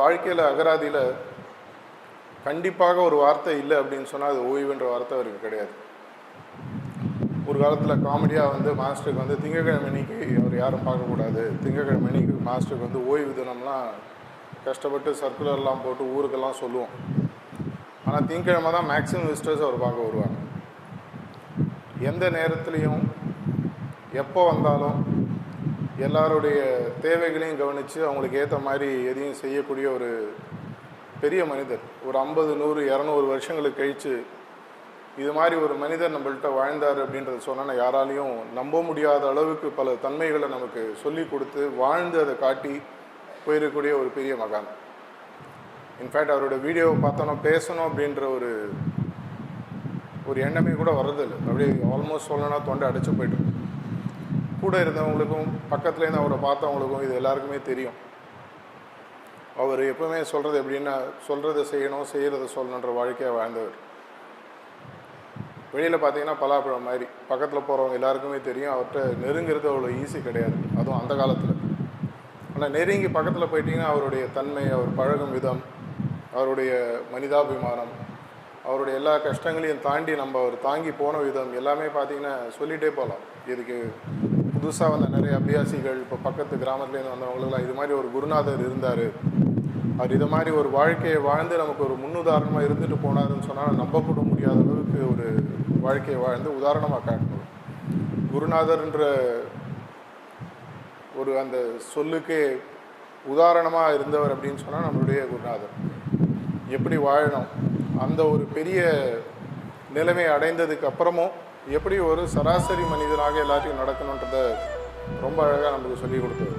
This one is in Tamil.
வாழ்க்கையில் அகராதியில் கண்டிப்பாக ஒரு வார்த்தை இல்லை அப்படின்னு சொன்னால் அது ஓய்வுன்ற வார்த்தை அவருக்கு கிடையாது. ஒரு காலத்தில் காமெடியாக வந்து மாஸ்டருக்கு வந்து திங்கக்கிழமை அன்னைக்கு அவர் யாரும் பார்க்கக்கூடாது. திங்கக்கிழமை அன்னைக்கு மாஸ்டருக்கு வந்து ஓய்வு தினம்லாம் கஷ்டப்பட்டு சர்க்குலர்லாம் போட்டு ஊருக்கெல்லாம் சொல்லுவோம். ஆனால் திங்கக்கிழமை தான் மேக்ஸிமம் விசிட்டர்ஸ் அவர் பார்க்க வருவாங்க. எந்த நேரத்துலையும் எப்போ வந்தாலும் எல்லாருடைய தேவைகளையும் கவனித்து அவங்களுக்கு ஏற்ற மாதிரி எதையும் செய்யக்கூடிய ஒரு பெரிய மனிதர். ஒரு ஐம்பது நூறு இரநூறு வருஷங்களுக்கு கழித்து இது மாதிரி ஒரு மனிதர் நம்மள்கிட்ட வாழ்ந்தார் அப்படின்றத சொன்னால் யாராலையும் நம்ப முடியாத அளவுக்கு பல தன்மைகளை நமக்கு சொல்லி கொடுத்து வாழ்ந்து அதை காட்டி போயிருக்கக்கூடிய ஒரு பெரிய மகான். இன்ஃபேக்ட் அவரோட வீடியோவை பார்த்தோன்னா பேசணும் அப்படின்ற ஒரு ஒரு எண்ணமே கூட வர்றதில்லை. அப்படியே ஆல்மோஸ்ட் சொல்லணும்னா தொண்டை அடைச்சு போய்ட்டு கூட இருந்தவங்களுக்கும் பக்கத்துலேருந்து அவரை பார்த்தவங்களுக்கும் இது எல்லாருக்குமே தெரியும். அவர் எப்பவுமே சொல்கிறது எப்படின்னா சொல்கிறத செய்யணும் செய்கிறத சொல்லணுன்ற வாழ்க்கையை வாழ்ந்தவர். வெளியில் பார்த்தீங்கன்னா பலாப்பழம் மாதிரி. பக்கத்தில் போகிறவங்க எல்லாருக்குமே தெரியும். அவர்கிட்ட நெருங்கிறது அவ்வளோ ஈஸி கிடையாது. அதுவும் அந்த காலத்தில். ஆனால் நெருங்கி பக்கத்தில் போயிட்டிங்கன்னா அவருடைய தன்மை அவர் பழகும் விதம் அவருடைய மனிதாபிமானம் அவருடைய எல்லா கஷ்டங்களையும் தாண்டி நம்ம அவர் தாங்கி போன விதம் எல்லாமே பார்த்தீங்கன்னா சொல்லிகிட்டே போகலாம். இதுக்கு புதுசாக வந்த நிறைய அபியாசிகள் இப்போ பக்கத்து கிராமத்துலேருந்து வந்தவங்களுக்குலாம் இது மாதிரி ஒரு குருநாதர் இருந்தார். அவர் இது மாதிரி ஒரு வாழ்க்கையை வாழ்ந்து நமக்கு ஒரு முன்னுதாரணமாக இருந்துட்டு போனாருன்னு சொன்னால் நம்பப்பட முடியாத அளவுக்கு ஒரு வாழ்க்கையை வாழ்ந்து உதாரணமாக காட்டணும் குருநாதர்ன்ற ஒரு அந்த சொல்லுக்கே உதாரணமாக இருந்தவர் அப்படின்னு சொன்னால் நம்மளுடைய குருநாதர். எப்படி வாழணும்? அந்த ஒரு பெரிய நிலைமை அடைந்ததுக்கு அப்புறமும் எப்படி ஒரு சராசரி மனிதனாக எல்லாத்தையும் நடக்கணுன்றத ரொம்ப அழகாக நமக்கு சொல்லிக் கொடுத்தது.